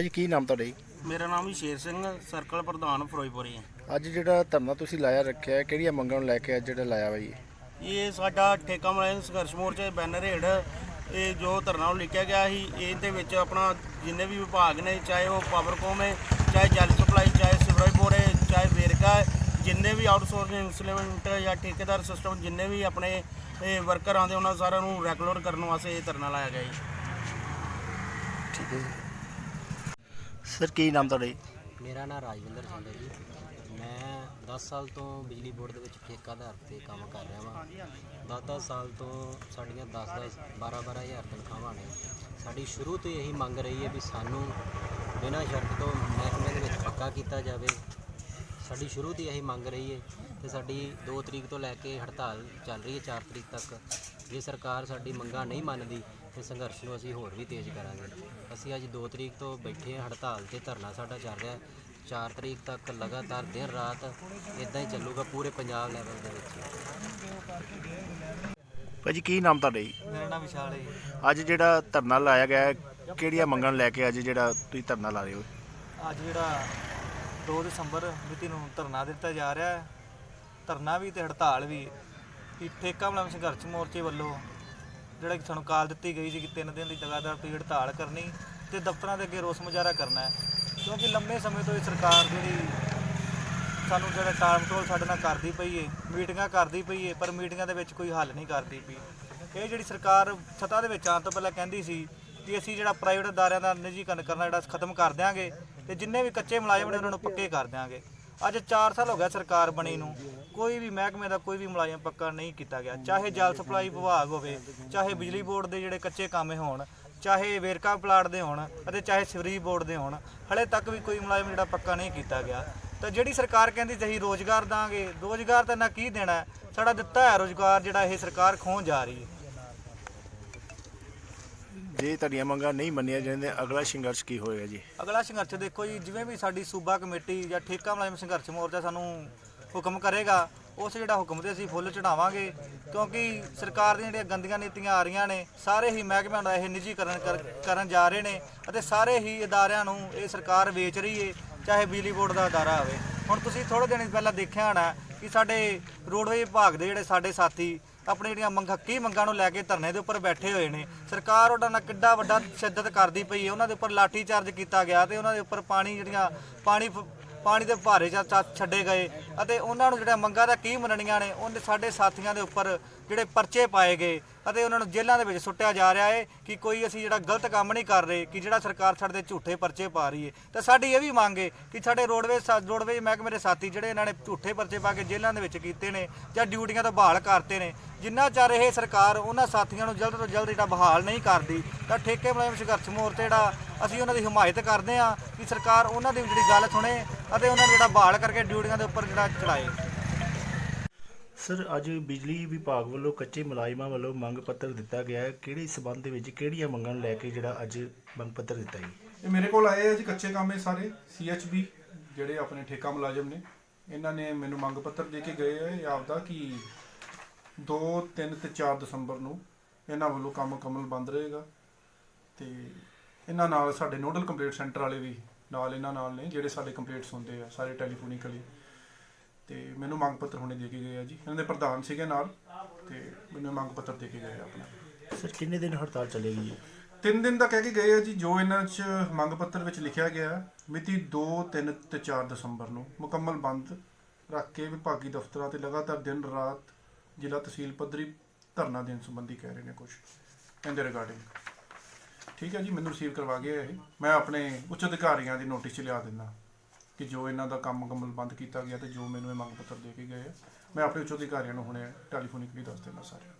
ਭਾਜੀ ਕੀ ਨਾਮ ਤੁਹਾਡਾ ਜੀ? ਮੇਰਾ ਨਾਮ ਹੀ ਸ਼ੇਰ ਸਿੰਘ ਸਰਕਲ ਪ੍ਰਧਾਨ ਫਿਰੋਜ਼ਪੁਰੀ ਹੈ ਅੱਜ ਜਿਹੜਾ ਧਰਨਾ ਤੁਸੀਂ ਲਾਇਆ ਰੱਖਿਆ ਹੈ ਕਿਹੜੀਆਂ ਮੰਗਾਂ ਨੂੰ ਲੈ ਕੇ ਅੱਜ ਜਿਹੜਾ ਲਾਇਆ ਵਾ ਜੀ? ਇਹ ਸਾਡਾ ਠੇਕਾ ਮੁਲਾਜ਼ਮ ਸੰਘਰਸ਼ ਮੋਰਚੇ ਦੇ ਬੈਨਰ ਹੇਠ ਇਹ ਜੋ ਧਰਨਾ ਨੂੰ ਲਿਖਿਆ ਗਿਆ ਸੀ ਇਹਦੇ ਵਿੱਚ ਆਪਣਾ ਜਿੰਨੇ ਵੀ ਵਿਭਾਗ ਨੇ ਚਾਹੇ ਉਹ ਪਾਵਰਕੋਮ ਹੈ ਚਾਹੇ ਜਲ ਸਪਲਾਈ ਚਾਹੇ ਸਿਵਰੇਜ ਬੋਰਡ ਹੈ ਚਾਹੇ ਵੇਰਕਾ ਹੈ ਜਿੰਨੇ ਵੀ ਆਊਟਸੋਰਸਿੰਗ ਇੰਸਟਾਲਮੈਂਟ ਜਾਂ ਠੇਕੇਦਾਰ ਸਿਸਟਮ ਜਿੰਨੇ ਵੀ ਆਪਣੇ ਇਹ ਵਰਕਰ ਆਉਂਦੇ ਉਹਨਾਂ ਸਾਰਿਆਂ ਨੂੰ ਰੈਗੂਲਰ ਕਰਨ ਵਾਸਤੇ ਇਹ ਧਰਨਾ ਲਾਇਆ ਗਿਆ ਜੀ। ਠੀਕ ਹੈ ਸਰ, ਕੀ ਨਾਮ ਤੁਹਾਡਾ ਜੀ? ਮੇਰਾ ਨਾਮ ਰਾਜਵਿੰਦਰ ਸਿੰਘ ਹੈ ਜੀ। ਮੈਂ 10 ਸਾਲ ਤੋਂ ਬਿਜਲੀ ਬੋਰਡ ਦੇ ਵਿੱਚ ਠੇਕਾ ਆਧਾਰ ਤੇ ਕੰਮ ਕਰ ਰਿਹਾ ਵਾਂ। 10-10 ਸਾਲ ਤੋਂ ਸਾਡੀਆਂ 10-10 12-12 ਹਜ਼ਾਰ ਤਨਖਾਹਾਂ ਨੇ। ਸਾਡੀ ਸ਼ੁਰੂ ਤੋਂ ਇਹੀ ਮੰਗ ਰਹੀ ਹੈ ਵੀ ਸਾਨੂੰ ਬਿਨਾਂ ਸ਼ਰਤ ਤੋਂ ਮਹਿਕਮੇ ਦੇ ਵਿੱਚ ਪੱਕਾ ਕੀਤਾ ਜਾਵੇ। ਸਾਡੀ ਸ਼ੁਰੂ ਤੋਂ ਇਹੀ ਮੰਗ ਰਹੀ ਹੈ ਤੇ ਸਾਡੀ 2 ਤਰੀਕ ਤੋਂ ਲੈ ਕੇ ਹੜਤਾਲ ਚੱਲ ਰਹੀ ਹੈ 4 ਤਰੀਕ ਤੱਕ। ਜੇ ਸਰਕਾਰ ਸਾਡੀ ਮੰਗਾਂ ਨਹੀਂ ਮੰਨਦੀ ਤੇ ਸੰਘਰਸ਼ ਨੂੰ ਅਸੀਂ ਹੋਰ ਵੀ ਤੇਜ਼ ਕਰਾਂਗੇ। ਅਸੀਂ ਅੱਜ 2 ਤਰੀਕ ਤੋਂ ਬੈਠੇ ਹਾਂ ਹੜਤਾਲ ਤੇ ਧਰਨਾ ਸਾਡਾ ਚੱਲ ਰਿਹਾ ਹੈ। 4 ਤਰੀਕ ਤੱਕ ਲਗਾਤਾਰ ਦਿਨ ਰਾਤ ਇਦਾਂ ਹੀ ਚੱਲੂਗਾ ਪੂਰੇ ਪੰਜਾਬ ਲੈਵਲ ਦੇ ਵਿੱਚ। ਭਾਜੀ ਕੀ ਨਾਮ ਤੁਹਾਡਾ ਜੀ? ਮੇਰਾ ਨਾਮ ਵਿਸ਼ਾਲ ਹੈ ਅੱਜ ਜਿਹੜਾ ਧਰਨਾ ਲਾਇਆ ਗਿਆ ਹੈ ਕਿਹੜੀਆਂ ਮੰਗਾਂ ਨੂੰ ਲੈ ਕੇ ਅੱਜ ਜਿਹੜਾ ਤੁਸੀਂ ਧਰਨਾ ਲਾ ਰਹੇ ਹੋ? ਅੱਜ ਜਿਹੜਾ 2 ਦਸੰਬਰ ਮਿਤੀ ਨੂੰ ਧਰਨਾ ਦਿੱਤਾ ਜਾ ਰਿਹਾ ਹੈ। ਧਰਨਾ ਵੀ ਤੇ ਹੜਤਾਲ ਵੀ। ਕਿ ਠੇਕਾ ਮੁਲਾਜ਼ਮ ਸੰਘਰਸ਼ ਮੋਰਚੇ ਵੱਲੋਂ ਜਿਹੜਾ ਕਿ ਸਾਨੂੰ ਕਾਲ ਦਿੱਤੀ ਗਈ ਸੀ ਕਿ ਤਿੰਨ ਦਿਨ ਦੀ ਲਗਾਤਾਰ ਪੀੜ ਹੜਤਾਲ ਕਰਨੀ ਤੇ ਦਫ਼ਤਰਾਂ ਦੇ ਅੱਗੇ ਰੋਸ ਮੁਜ਼ਾਹਰਾ ਕਰਨਾ ਹੈ। ਕਿਉਂਕਿ ਲੰਮੇ ਸਮੇਂ ਤੋਂ ਇਹ ਸਰਕਾਰ ਜਿਹੜੀ ਸਾਨੂੰ ਜਿਹੜਾ ਟਾਲ ਮਟੋਲ ਸਾਡੇ ਨਾਲ ਕਰਦੀ ਪਈ ਏ, ਮੀਟਿੰਗਾਂ ਕਰਦੀ ਪਈ ਏ, ਪਰ ਮੀਟਿੰਗਾਂ ਦੇ ਵਿੱਚ ਕੋਈ ਹੱਲ ਨਹੀਂ ਕਰਦੀ ਪਈ। ਇਹ ਜਿਹੜੀ ਸਰਕਾਰ ਸੱਤਾ ਦੇ ਵਿੱਚ ਆਉਣ ਤੋਂ ਪਹਿਲਾਂ ਕਹਿੰਦੀ ਸੀ ਕਿ ਅਸੀਂ ਜਿਹੜਾ ਪ੍ਰਾਈਵੇਟ ਅਦਾਰਿਆਂ ਦਾ ਨਿੱਜੀਕਰਨ ਕਰਨਾ ਜਿਹੜਾ ਖਤਮ ਕਰ ਦਿਆਂਗੇ ਤੇ ਜਿੰਨੇ ਵੀ ਕੱਚੇ ਮੁਲਾਜ਼ਮ ਨੇ ਉਹਨਾਂ ਨੂੰ ਪੱਕੇ ਕਰ ਦਿਆਂਗੇ। ਅੱਜ 4 ਸਾਲ ਹੋ ਗਿਆ ਸਰਕਾਰ ਬਣੀ ਨੂੰ। ਕੋਈ ਵੀ ਮਹਿਕਮੇ ਦਾ ਕੋਈ ਵੀ ਮੁਲਾਜ਼ਮ ਪੱਕਾ ਨਹੀਂ ਕੀਤਾ ਗਿਆ। ਚਾਹੇ ਜਲ ਸਪਲਾਈ ਵਿਭਾਗ ਹੋਵੇ, ਚਾਹੇ ਬਿਜਲੀ ਬੋਰਡ ਦੇ ਜਿਹੜੇ ਕੱਚੇ ਕੰਮ ਹੋਣ, ਚਾਹੇ ਵੇਰਕਾ ਪਲਾਟ ਦੇ ਹੋਣ ਅਤੇ ਚਾਹੇ ਸਿਵਰੀ ਬੋਰਡ ਦੇ ਹੋਣ, ਹਲੇ ਤੱਕ ਵੀ ਕੋਈ ਮੁਲਾਜ਼ਮ ਜਿਹੜਾ ਪੱਕਾ ਨਹੀਂ ਕੀਤਾ ਗਿਆ। ਤਾਂ ਜਿਹੜੀ ਸਰਕਾਰ ਕਹਿੰਦੀ ਸੀ, ਅਸੀਂ ਰੋਜ਼ਗਾਰ ਦਾਂਗੇ, ਰੋਜ਼ਗਾਰ ਤਾਂ ਨਾ ਕੀ ਦੇਣਾ ਸਾਡਾ ਦਿੱਤਾ ਹੈ ਰੋਜ਼ਗਾਰ ਜਿਹੜਾ ਇਹ ਸਰਕਾਰ ਖੋਹ ਜਾ ਰਹੀ ਹੈ। ਜੇ ਤੁਹਾਡੀਆਂ ਮੰਗਾਂ ਨਹੀਂ ਮੰਨੀਆਂ ਜਾਂਦੀਆਂ, ਅਗਲਾ ਸੰਘਰਸ਼ ਕੀ ਹੋਏਗਾ ਜੀ? ਅਗਲਾ ਸੰਘਰਸ਼ ਦੇਖੋ ਜੀ, ਜਿਵੇਂ ਵੀ ਸਾਡੀ ਸੂਬਾ ਕਮੇਟੀ ਜਾਂ ਠੇਕਾ ਮੁਲਾਜ਼ਮ ਸੰਘਰਸ਼ ਮੋਰਚਾ ਸਾਨੂੰ ਹੁਕਮ ਕਰੇਗਾ, ਉਸ ਜਿਹੜਾ ਹੁਕਮ ਤੇ ਅਸੀਂ ਫੁੱਲ ਚੜਾਵਾਂਗੇ, ਕਿਉਂਕਿ ਸਰਕਾਰ ਦੀਆਂ ਜਿਹੜੀਆਂ ਗੰਦੀਆਂ ਨੀਤੀਆਂ ਆ ਰਹੀਆਂ ਨੇ, ਸਾਰੇ ਹੀ ਮਹਿਕਮਿਆਂ ਦਾ ਇਹ ਨਿੱਜੀਕਰਨ ਕਰ- ਕਰਨ ਜਾ ਰਹੇ ਨੇ ਅਤੇ ਸਾਰੇ ਹੀ ਅਦਾਰਿਆਂ ਨੂੰ ਇਹ ਸਰਕਾਰ ਵੇਚ ਰਹੀ ਏ, ਚਾਹੇ ਬਿਜਲੀ ਬੋਰਡ ਦਾ ਅਦਾਰਾ ਹੋਵੇ। ਹੁਣ ਤੁਸੀਂ ਥੋੜੇ ਦਿਨ ਪਹਿਲਾਂ ਦੇਖਿਆ ਹੋਣਾ ਕਿ ਸਾਡੇ ਰੋਡਵੇ ਵਿਭਾਗ ਦੇ ਜਿਹੜੇ ਸਾਡੇ ਸਾਥੀ ਆਪਣੀ ਜਿਹੜੀਆਂ ਮੰਗਾਂ ਕੀ ਮੰਗਾਂ ਨੂੰ ਲੈ ਕੇ ਧਰਨੇ ਦੇ ਉੱਪਰ ਬੈਠੇ ਹੋਏ ਨੇ। ਸਰਕਾਰ ਉਹਨਾਂ ਨਾਲ ਕਿੱਡਾ ਵੱਡਾ ਸ਼ਿੱਦਤ ਕਰਦੀ ਪਈ ਹੈ। ਉਹਨਾਂ ਦੇ ਉੱਪਰ ਲਾਠੀ ਚਾਰਜ ਕੀਤਾ ਗਿਆ ਤੇ ਉਹਨਾਂ ਦੇ ਉੱਪਰ ਪਾਣੀ ਜਿਹੜੀਆਂ, ਪਾਣੀ ਫ- ਪਾਣੀ ਦੇ ਭਾਰੇ ਚ, ਚ- ਛੱਡੇ ਗਏ ਅਤੇ ਉਹਨਾਂ ਨੂੰ ਜਿਹੜੀਆਂ ਮੰਗਾਂ ਦਾ ਕੀ ਮੰਨਣੀਆਂ ਨੇ, ਉਹਨੇ ਸਾਡੇ ਸਾਥੀਆਂ ਦੇ ਉੱਪਰ ਜਿਹੜੇ ਪਰਚੇ ਪਾਏ ਗਏ। ਅਤੇ ਉਹਨਾਂ ਨੂੰ ਜੇਲ੍ਹਾਂ ਦੇ ਵਿੱਚ ਸੁੱਟਿਆ ਜਾ ਰਿਹਾ ਹੈ ਕਿ ਕੋਈ ਅਸੀਂ ਜਿਹੜਾ ਗਲਤ ਕੰਮ ਨਹੀਂ ਕਰ ਰਹੇ, ਕਿ ਜਿਹੜਾ ਸਰਕਾਰ ਸਾਡੇ ਤੇ ਝੂਠੇ ਪਰਚੇ ਪਾ ਰਹੀ ਹੈ ਤਾਂ ਸਾਡੀ ਇਹ ਵੀ ਮੰਗ ਹੈ ਕਿ ਸਾਡੇ ਰੋਡਵੇਜ਼ ਸਾ- ਰੋਡਵੇਜ਼ ਮਹਿਕਮੇ ਦੇ ਸਾਥੀ ਜਿਹੜੇ ਇਹਨਾਂ ਨੇ ਝੂਠੇ ਪਰਚੇ ਪਾ ਕੇ ਜੇਲ੍ਹਾਂ ਦੇ ਵਿੱਚ ਕੀਤੇ ਨੇ ਜਾਂ ਡਿਊਟੀਆਂ ਤੋਂ ਬਹਾਲ ਕਰਤੇ ਨੇ, ਜਿੰਨਾ ਚਿਰ ਇਹ ਸਰਕਾਰ ਉਹਨਾਂ ਸਾਥੀਆਂ ਨੂੰ ਜਲਦ ਤੋਂ ਜਲਦ ਜਿਹੜਾ ਬਹਾਲ ਨਹੀਂ ਕਰਦੀ, ਤਾਂ ਠੇਕੇ ਮੁਲਾਜ਼ਮ ਸੰਘਰਸ਼ ਮੋਰਚੇ ਜਿਹੜਾ ਅਸੀਂ ਉਹਨਾਂ ਦੀ ਹਿਮਾਇਤ ਕਰਦੇ ਹਾਂ ਕਿ ਸਰਕਾਰ ਉਹਨਾਂ ਦੀ ਜਿਹੜੀ ਗੱਲ ਸੁਣੇ ਅਤੇ ਉਹਨਾਂ ਨੂੰ ਜਿਹੜਾ ਬਹਾਲ ਕਰਕੇ ਡਿਊਟੀਆਂ ਦੇ ਉੱਪਰ ਜਿਹੜਾ ਚੜਾਏ। ਸਰ, ਅੱਜ ਬਿਜਲੀ ਵਿਭਾਗ ਵੱਲੋਂ ਕੱਚੇ ਮੁਲਾਜ਼ਮਾਂ ਵੱਲੋਂ ਮੰਗ ਪੱਤਰ ਦਿੱਤਾ ਗਿਆ ਹੈ। ਕਿਹੜੇ ਸਬੰਧ ਦੇ ਵਿੱਚ ਕਿਹੜੀਆਂ ਮੰਗਾਂ ਨੂੰ ਲੈ ਕੇ ਜਿਹੜਾ ਅੱਜ ਮੰਗ ਪੱਤਰ ਦਿੱਤਾ ਜੀ? ਇਹ ਮੇਰੇ ਕੋਲ ਆਏ ਆ ਜੀ ਕੱਚੇ ਕੰਮ ਇਹ ਸਾਰੇ ਸੀਐਚਬੀ ਜਿਹੜੇ ਆਪਣੇ ਠੇਕਾ ਮੁਲਾਜ਼ਮ ਨੇ। ਇਹਨਾਂ ਨੇ ਮੈਨੂੰ ਮੰਗ ਪੱਤਰ ਦੇ ਕੇ ਗਏ ਆ ਇਹ ਆਪਦਾ ਕਿ 2 3 ਤੇ 4 ਦਸੰਬਰ ਨੂੰ ਇਹਨਾਂ ਵੱਲੋਂ ਕੰਮ ਕਮਲ ਬੰਦ ਰਹੇਗਾ। ਤੇ ਇਹਨਾਂ ਨਾਲ ਸਾਡੇ ਨੋਡਲ ਕੰਪਲੀਟ ਸੈਂਟਰ ਵਾਲੇ ਵੀ ਨਾਲ ਇਹਨਾਂ ਨਾਲ ਨੇ, ਜਿਹੜੇ ਸਾਡੇ ਕੰਪਲੀਟਸ ਹੁੰਦੇ ਆ, ਸਾਰੇ ਟੈਲੀਫੋਨਿਕਲੀ। ਤੇ ਮੈਨੂੰ ਮੰਗ ਪੱਤਰ ਹੁਣੇ ਦੇ ਕੇ ਗਏ ਆ ਜੀ। ਇਹਨਾਂ ਦੇ ਪ੍ਰਧਾਨ ਸੀਗੇ ਨਾਲ ਤੇ ਮੈਨੂੰ ਮੰਗ ਪੱਤਰ ਦੇ ਕੇ ਗਏ ਆ ਆਪਣਾ। ਸਰ ਕਿੰਨੇ ਦਿਨ ਹੜਤਾਲ ਚੱਲੇਗੀ ਜੀ? ਤਿੰਨ ਦਿਨ ਦਾ ਕਹਿ ਕੇ ਗਏ ਆ ਜੀ ਜੋ ਇਹਨਾਂ 'ਚ ਮੰਗ ਪੱਤਰ ਵਿੱਚ ਲਿਖਿਆ ਗਿਆ ਮਿਤੀ 2 3 ਤੇ 4 ਦਸੰਬਰ ਨੂੰ ਮੁਕੰਮਲ ਬੰਦ ਰੱਖ ਕੇ ਵਿਭਾਗੀ ਦਫ਼ਤਰਾਂ ਤੇ ਲਗਾਤਾਰ ਦਿਨ ਰਾਤ ਜ਼ਿਲ੍ਹਾ ਤਹਿਸੀਲ ਪੱਧਰੀ ਧਰਨਾ ਦੇਣ ਸੰਬੰਧੀ ਕਹਿ ਰਹੇ ਨੇ ਕੁਝ ਇਹਦੇ ਰਿਗਾਰਡਿੰਗ ਠੀਕ ਹੈ ਜੀ ਮੈਨੂੰ ਰਿਸੀਵ ਕਰਵਾ ਗਿਆ ਇਹ ਮੈਂ ਆਪਣੇ ਉੱਚ ਅਧਿਕਾਰੀਆਂ ਦੀ ਨੋਟਿਸ 'ਚ ਲਿਆ ਦਿੰਦਾ। ਕਿ ਜੋ ਇਹਨਾਂ ਦਾ ਕੰਮ ਮੁਕੰਮਲ ਬੰਦ ਕੀਤਾ ਗਿਆ ਤੇ ਜੋ ਮੈਨੂੰ ਇਹ ਮੰਗ ਪੱਤਰ ਦੇ ਕੇ ਗਏ ਆ, ਮੈਂ ਆਪਣੇ ਉੱਚ ਅਧਿਕਾਰੀਆਂ ਨੂੰ ਹੁਣੇ ਟੈਲੀਫੋਨਿਕਲੀ ਦੱਸ ਦੇਣਾ ਸਾਰਿਆਂ ਨੂੰ।